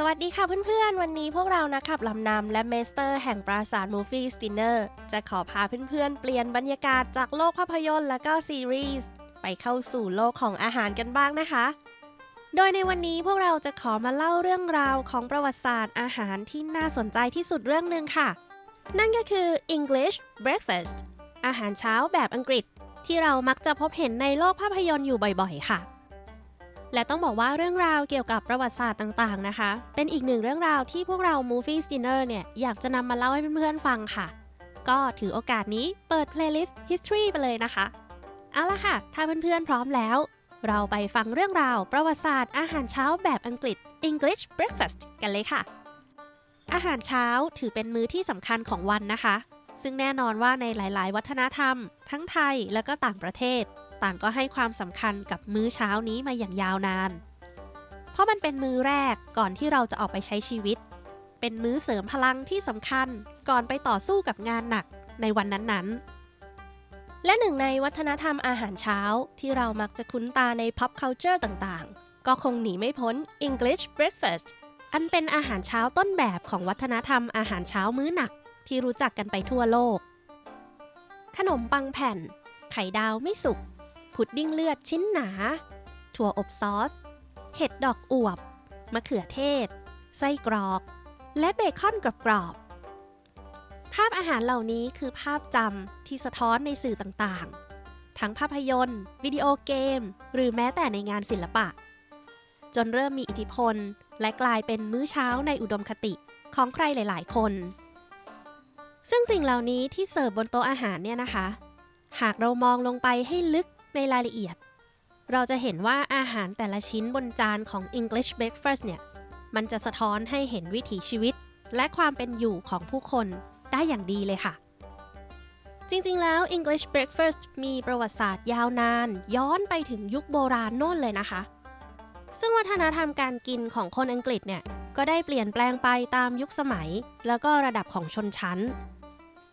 สวัสดีค่ะเพื่อนๆ วันนี้พวกเรานักขับลำนำและเมสเตอร์แห่งปราสาทมูฟี่สตินเนอร์จะขอพาเพื่อนๆ เปลี่ยนบรรยากาศจากโลกภาพยนตร์และก็ซีรีส์ไปเข้าสู่โลกของอาหารกันบ้างนะคะ โดยในวันนี้พวกเราจะขอมาเล่าเรื่องราวของประวัติศาสตร์อาหารที่น่าสนใจที่สุดเรื่องหนึ่งค่ะ นั่นก็คือ English breakfast อาหารเช้าแบบอังกฤษ ที่เรามักจะพบเห็นในโลกภาพยนตร์อยู่บ่อยๆ ค่ะ และต้องบอกว่าเรื่องราวเกี่ยวกับประวัติศาสตร์ต่างๆนะคะ เป็นอีกหนึ่งเรื่องราวที่พวกเรา Movie Dinner เนี่ยอยากจะนำมาเล่าให้เพื่อนๆฟังค่ะ ก็ถือโอกาสนี้เปิด playlist history ไปเลยนะคะ เอาละค่ะ ถ้าเพื่อนๆพร้อมแล้ว เราไปฟังเรื่องราวประวัติศาสตร์อาหารเช้าแบบอังกฤษ English breakfast กันเลยค่ะ อาหารเช้าถือเป็นมื้อที่สำคัญของวันนะคะ ซึ่งแน่นอนว่าในหลาย ๆ วัฒนธรรม ทั้งไทยและก็ต่างประเทศ ต่างก็ให้ความสำคัญกับมื้อเช้านี้มาอย่างยาวนาน เพราะมันเป็นมื้อแรกก่อนที่เราจะออกไปใช้ชีวิต เป็นมื้อเสริมพลังที่สำคัญก่อนไปต่อสู้กับงานหนักในวันนั้นๆ และหนึ่งในวัฒนธรรมอาหารเช้าที่เรามักจะคุ้นตาใน pop culture ต่างๆ ก็คงหนีไม่พ้น English breakfast อันเป็นอาหารเช้าต้นแบบของวัฒนธรรมอาหารเช้ามื้อหนักที่รู้จักกันไปทั่วโลก ขนมปังแผ่น ไข่ดาวไม่สุก พุดดิ้งเลือดชิ้นหนา ถั่วอบซอส เห็ดดอกอวบ มะเขือเทศ ไส้กรอก และเบคอนกรอบๆ ภาพอาหารเหล่านี้คือภาพจำที่สะท้อนในสื่อต่างๆ ทั้งภาพยนตร์ วิดีโอเกม หรือแม้แต่ในงานศิลปะ จนเริ่มมีอิทธิพล และกลายเป็นมื้อเช้าในอุดมคติของใครหลาย ๆ คน ซึ่งสิ่งเหล่านี้ที่เสิร์ฟบนโต๊ะอาหารเนี่ยนะคะ หากเรามองลงไปให้ลึก ในรายละเอียด เราจะเห็นว่าอาหารแต่ละชิ้นบนจานของ English breakfast เนี่ย มันจะสะท้อนให้เห็นวิถีชีวิต และความเป็นอยู่ของผู้คนได้อย่างดีเลยค่ะ จริงๆแล้ว English breakfast มีประวัติศาสตร์ยาวนาน ย้อนไปถึงยุคโบราณโน่นเลยนะคะ ซึ่งวัฒนธรรมการกินของคนอังกฤษเนี่ยก็ได้เปลี่ยนแปลงไปตามยุคสมัย แล้วก็ระดับของชนชั้น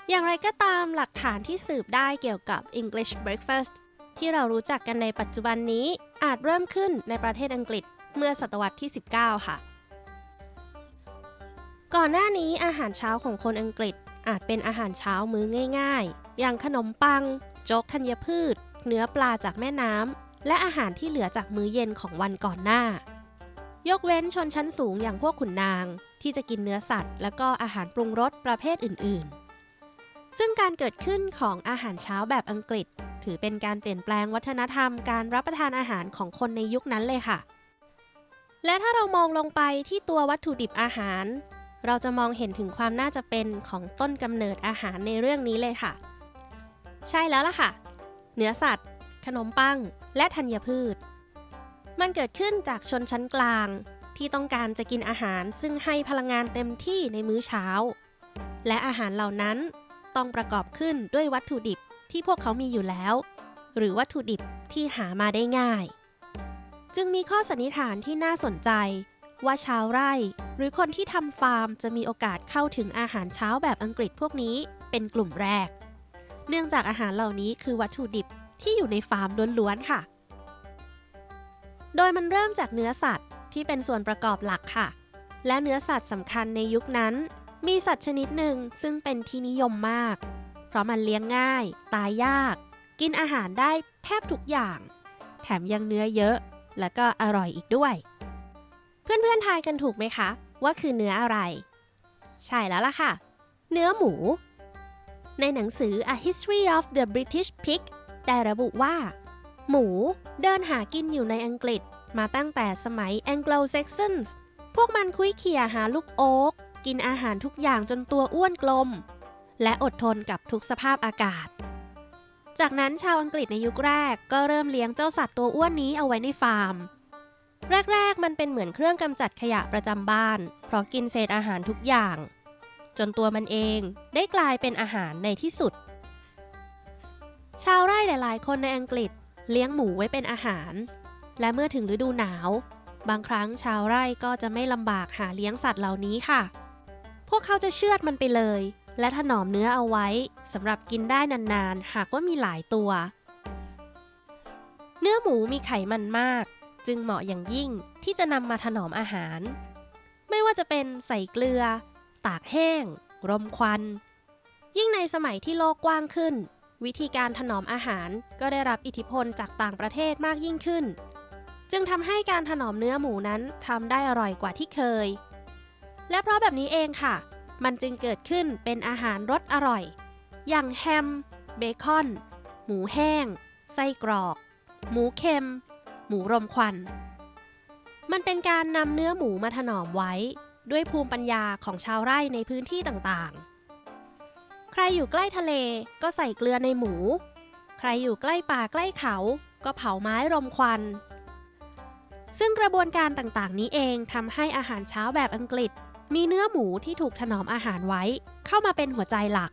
อย่างไรก็ตามหลักฐานที่สืบได้เกี่ยวกับ English breakfast ที่เรารู้จักกันในปัจจุบันนี้อาจเริ่มขึ้นในประเทศอังกฤษเมื่อศตวรรษที่ 19 ค่ะ ก่อนหน้านี้อาหารเช้าของคนอังกฤษอาจเป็นอาหารเช้ามื้อง่าย ๆ อย่างขนมปัง โจ๊กธัญพืช เนื้อปลาจากแม่น้ำ และอาหารที่เหลือจากมื้อเย็นของวันก่อนหน้า ยกเว้นชนชั้นสูงอย่างพวกขุนนาง ที่จะกินเนื้อสัตว์ และก็อาหารปรุงรสประเภทอื่นๆ ซึ่งการเกิดขึ้นของอาหารเช้าแบบอังกฤษ ถือเป็นการเปลี่ยนแปลงวัฒนธรรมการรับประทานอาหารของคนในยุคนั้นเลยค่ะ และถ้าเรามองลงไปที่ตัววัตถุดิบอาหาร เราจะมองเห็นถึงความน่าจะเป็นของต้นกำเนิดอาหารในเรื่องนี้เลยค่ะ ใช่แล้วล่ะค่ะ เนื้อสัตว์ ขนมปัง และธัญพืช มันเกิดขึ้นจากชนชั้นกลาง ที่ต้องการจะกินอาหารซึ่งให้พลังงานเต็มที่ในมื้อเช้า และอาหารเหล่านั้นต้องประกอบขึ้นด้วยวัตถุดิบ ที่พวกเขามีอยู่แล้ว หรือวัตถุดิบที่หามาได้ง่าย จึงมีข้อสันนิษฐานที่น่าสนใจ ว่าชาวไร่ หรือคนที่ทำฟาร์มจะมีโอกาสเข้าถึงอาหารเช้าแบบอังกฤษพวกนี้เป็นกลุ่มแรก เนื่องจากอาหารเหล่านี้คือวัตถุดิบที่อยู่ในฟาร์มล้วนๆค่ะ โดยมันเริ่มจากเนื้อสัตว์ที่เป็นส่วนประกอบหลักค่ะ และเนื้อสัตว์สำคัญในยุคนั้น มีสัตว์ชนิดหนึ่งซึ่งเป็นที่นิยมมาก ราะมันเลี้ยงง่าย ตายยาก กินอาหารได้แทบทุกอย่าง แถมยังเนื้อเยอะ และก็อร่อยอีกด้วย เพื่อนๆทายกันถูกไหมคะ ว่าคือเนื้ออะไร ใช่แล้วล่ะค่ะ เนื้อหมู ในหนังสือ A History of the British Pig ได้ระบุว่า หมูเดินหากินอยู่ในอังกฤษมาตั้งแต่สมัย Anglo-Saxons พวกมันคุยเขี่ยหาลูกโอ๊กกินอาหารทุกอย่างจนตัวอ้วนกลม และอดทนกับทุกสภาพอากาศ จากนั้นชาวอังกฤษในยุคแรกก็เริ่มเลี้ยงเจ้าสัตว์ตัวอ้วนนี้เอาไว้ในฟาร์ม แรก ๆ มันเป็นเหมือนเครื่องกำจัดขยะประจำบ้าน เพราะกินเศษอาหารทุกอย่าง จนตัวมันเองได้กลายเป็นอาหารในที่สุด ชาวไร่หลาย ๆ คนในอังกฤษเลี้ยงหมูไว้เป็นอาหาร และเมื่อถึงฤดูหนาว บางครั้งชาวไร่ก็จะไม่ลำบากหาเลี้ยงสัตว์เหล่านี้ค่ะ พวกเขาจะเชือดมันไปเลย และถนอมเนื้อเอาไว้สำหรับกินได้นานๆ หากว่ามีหลายตัว เนื้อหมูมีไขมันมาก จึงเหมาะอย่างยิ่งที่จะนำมาถนอมอาหารไม่ไม่ว่าจะเป็นใส่เกลือ ตากแห้ง รมควัน ยิ่งในสมัยที่โลกกว้างขึ้น วิธีการถนอมอาหารก็ได้รับอิทธิพลจากต่างประเทศมากยิ่งขึ้น จึงทำให้การถนอมเนื้อหมูนั้นทำได้อร่อยกว่าที่เคย และเพราะแบบนี้เองค่ะ มันจึงเกิดขึ้นเป็นอาหารรสอร่อย อย่างแฮม เบคอน หมูแห้ง ไส้กรอก หมูเค็ม หมูรมควัน มันเป็นการนำเนื้อหมูมาถนอมไว้ ด้วยภูมิปัญญาของชาวไร่ในพื้นที่ต่างๆ ใครอยู่ใกล้ทะเลก็ใส่เกลือในหมู ใครอยู่ใกล้ป่าใกล้เขาก็เผาไม้รมควันซึ่งกระบวนการต่างๆ นี้เองทำให้อาหารเช้าแบบอังกฤษ มีเนื้อหมูที่ถูกถนอมอาหารไว้ เข้ามาเป็นหัวใจหลัก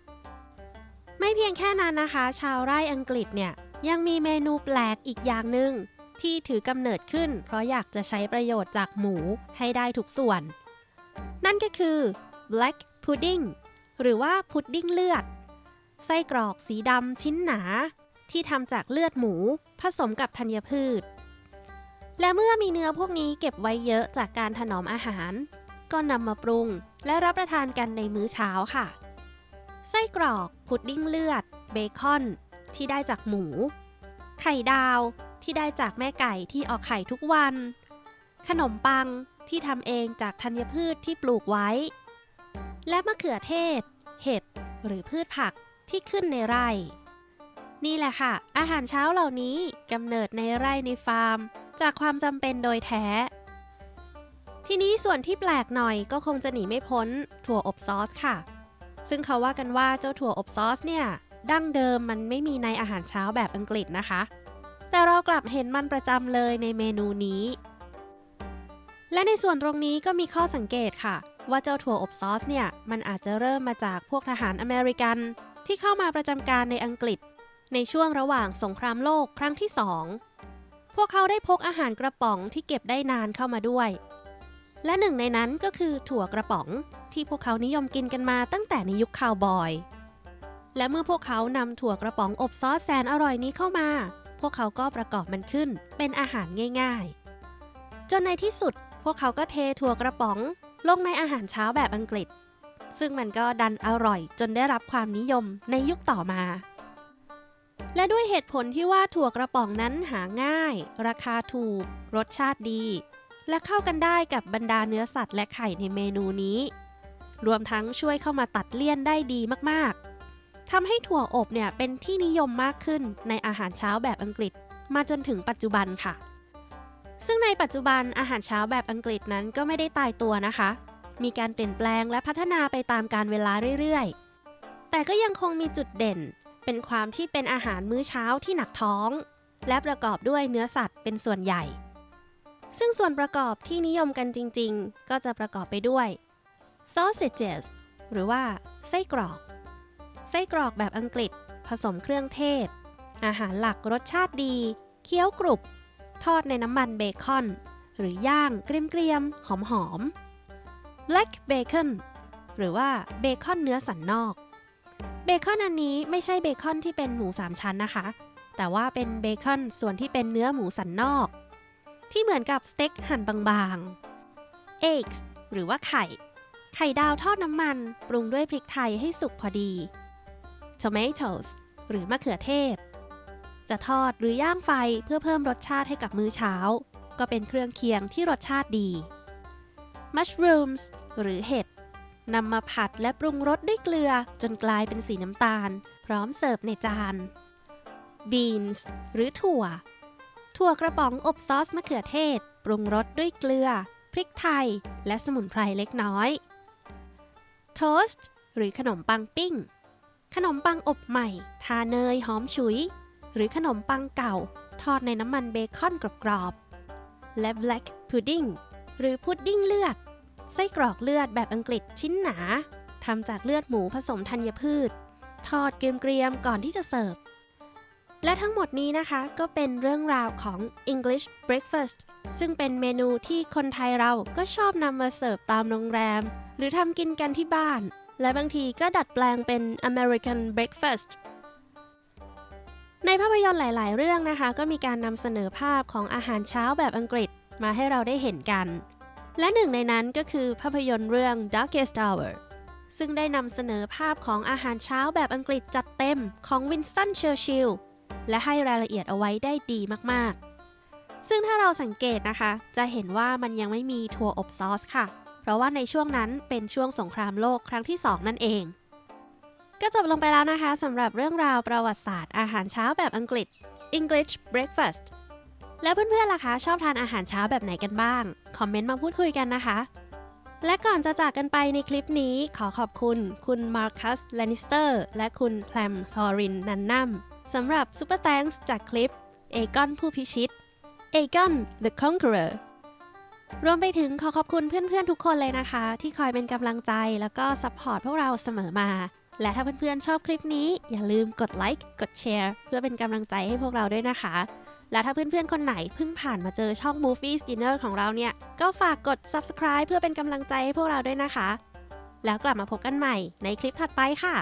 ไม่เพียงแค่นั้นนะคะ ชาวไร่อังกฤษเนี่ยยังมีเมนูแปลกอีกอย่างหนึ่งที่ถือกำเนิดขึ้น เพราะอยากจะใช้ประโยชน์จากหมูให้ได้ทุกส่วน นั่นก็คือ black pudding หรือว่าพุดดิ้งเลือด ไส้กรอกสีดำชิ้นหนา ที่ทำจากเลือดหมูผสมกับธัญพืช และเมื่อมีเนื้อพวกนี้เก็บไว้เยอะจากการถนอมอาหาร ก็นำมาปรุง และรับประทานกันในมื้อเช้าค่ะ ไส้กรอก พุดดิ้งเลือด เบคอน ที่ได้จากหมู ไข่ดาว ที่ได้จากแม่ไก่ที่ออกไข่ทุกวัน ขนมปังที่ทำเองจากธัญพืชที่ปลูกไว้ และมะเขือเทศ เห็ด หรือพืชผักที่ขึ้นในไร่ นี่แหละค่ะ อาหารเช้าเหล่านี้กำเนิดในไร่ในฟาร์ม จากความจำเป็นโดยแท้ ทีนี้ส่วนที่แปลกหน่อยก็คงจะหนีไม่พ้นถั่วอบซอสค่ะ ซึ่งเขาว่ากันว่าเจ้าถั่วอบซอสเนี่ยดั้งเดิมมันไม่มีในอาหารเช้าแบบอังกฤษนะคะ แต่เรากลับเห็นมันประจำเลยในเมนูนี้ และในส่วนตรงนี้ก็มีข้อสังเกตค่ะ ว่าเจ้าถั่วอบซอสเนี่ยมันอาจจะเริ่มมาจากพวกทหารอเมริกัน ที่เข้ามาประจำการในอังกฤษ ในช่วงระหว่างสงครามโลกครั้งที่สองพวกเขาได้พกอาหารกระป๋องที่เก็บได้นานเข้ามาด้วย และหนึ่งในนั้นก็คือถั่วกระป๋อง ที่พวกเขานิยมกินกันมาตั้งแต่ในยุคคาวบอย และเมื่อพวกเขานำถั่วกระป๋องอบซอสแสนอร่อยนี้เข้ามา พวกเขาก็ประกอบมันขึ้นเป็นอาหารง่าย ๆ จนในที่สุดพวกเขาก็เทถั่วกระป๋อง ลงในอาหารเช้าแบบอังกฤษ ซึ่งมันก็ดันอร่อยจนได้รับความนิยมในยุคต่อมา และด้วยเหตุผลที่ว่าถั่วกระป๋องนั้นหาง่าย ราคาถูก รสชาติดี และเข้ากันได้กับบรรดาเนื้อสัตว์และไข่ในเมนูนี้ รวมทั้งช่วยเข้ามาตัดเลี่ยนได้ดีมากๆทำให้ถั่วอบเนี่ยเป็นที่นิยมมากขึ้นในอาหารเช้าแบบอังกฤษ มาจนถึงปัจจุบันค่ะ ซึ่งในปัจจุบันอาหารเช้าแบบอังกฤษนั้นก็ไม่ได้ตายตัวนะคะ มีการเปลี่ยนแปลงและพัฒนาไปตามการเวลาเรื่อยๆ แต่ก็ยังคงมีจุดเด่น เป็นความที่เป็นอาหารมื้อเช้าที่หนักท้อง และประกอบด้วยเนื้อสัตว์เป็นส่วนใหญ่ ซึ่งส่วนประกอบที่นิยมกันจริง ๆ ก็จะประกอบไปด้วย sausages หรือว่าไส้กรอก ไส้กรอกแบบอังกฤษ ผสมเครื่องเทศ อาหารหลักรสชาติดี เคี้ยวกรุบ ทอดในน้ำมันเบคอน หรือย่างเกรียมๆ หอมๆ black bacon หรือว่าเบคอนเนื้อสันนอก เบคอนอันนี้ไม่ใช่เบคอนที่เป็นหมูสามชั้นนะคะ แต่ว่าเป็นเบคอนส่วนที่เป็นเนื้อหมูสันนอก ที่เหมือนกับสเต็กหั่นบางๆ eggs หรือว่าไข่ ไข่ดาวทอดน้ำมัน ปรุงด้วยพริกไทยให้สุกพอดี tomatoes หรือมะเขือเทศ จะทอดหรือย่างไฟเพื่อเพิ่มรสชาติให้กับมื้อเช้า ก็เป็นเครื่องเคียงที่รสชาติดี mushrooms หรือเห็ดนำมาผัดและปรุงรสด้วยเกลือจนกลายเป็นสีน้ำตาล พร้อมเสิร์ฟในจาน beans หรือถั่ว ถั่วกระป๋องอบซอสมะเขือเทศ ปรุงรสด้วยเกลือ พริกไทย และสมุนไพรเล็กน้อย toast หรือขนมปังปิ้ง ขนมปังอบใหม่ ทาเนยหอมฉุย หรือขนมปังเก่า ทอดในน้ำมันเบคอนกรอบๆ และ black pudding หรือพุดดิ้งเลือด ไส้กรอกเลือดแบบอังกฤษชิ้นหนาทำจากเลือดหมูผสมธัญพืช ทอดเกรียมๆก่อนที่จะเสิร์ฟ และทั้งหมดนี้นะคะก็เป็นเรื่องราวของ English Breakfast ซึ่งเป็นเมนูที่คนไทยเราก็ชอบนำมาเสิร์ฟตามโรงแรม หรือทำกินกันที่บ้าน และบางทีก็ดัดแปลงเป็น American Breakfast ในภาพยนตร์หลาย ๆ เรื่องนะคะ ก็มีการนำเสนอภาพของอาหารเช้าแบบอังกฤษมาให้เราได้เห็นกัน และหนึ่งในนั้นก็คือภาพยนตร์เรื่อง Darkest Hour ซึ่งได้นำเสนอภาพของอาหารเช้าแบบอังกฤษจัดเต็มของวินสตันเชอร์ชิล และให้รายละเอียดเอาไว้ได้ดีมากๆ ซึ่งถ้าเราสังเกตนะคะ จะเห็นว่ามันยังไม่มีถั่วอบซอสค่ะ เพราะว่าในช่วงนั้นเป็นช่วงสงครามโลกครั้งที่ 2 นั่นเอง ก็จบลงไปแล้วนะคะสำหรับเรื่องราวประวัติศาสตร์อาหารเช้าแบบอังกฤษ English Breakfast แล้วเพื่อนๆล่ะคะ ชอบทานอาหารเช้าแบบไหนกันบ้าง คอมเมนต์มาพูดคุยกันนะคะ และก่อนจะจากกันไปในคลิปนี้ขอขอบคุณ คุณมาร์คัสแลนิสเตอร์ และคุณแคลมทอรินนันนัม สำหรับซูเปอร์แตงส์จากคลิปเอกอนผู้พิชิตเอกอน the conqueror รวมไปถึงขอขอบคุณเพื่อนๆทุกคนเลยนะคะ ที่คอยเป็นกำลังใจแล้วก็ซัพพอร์ตพวกเราเสมอมา และถ้าเพื่อนๆชอบคลิปนี้ อย่าลืมกดไลค์กดแชร์เพื่อเป็นกำลังใจให้พวกเราด้วยนะคะ และถ้าเพื่อนๆ คนไหนเพิ่งผ่านมาเจอช่อง Movies Dinner ของเราเนี่ย ก็ฝากกด subscribe เพื่อเป็นกำลังใจให้พวกเราด้วยนะคะ แล้วกลับมาพบกันใหม่ในคลิปถัดไปค่ะ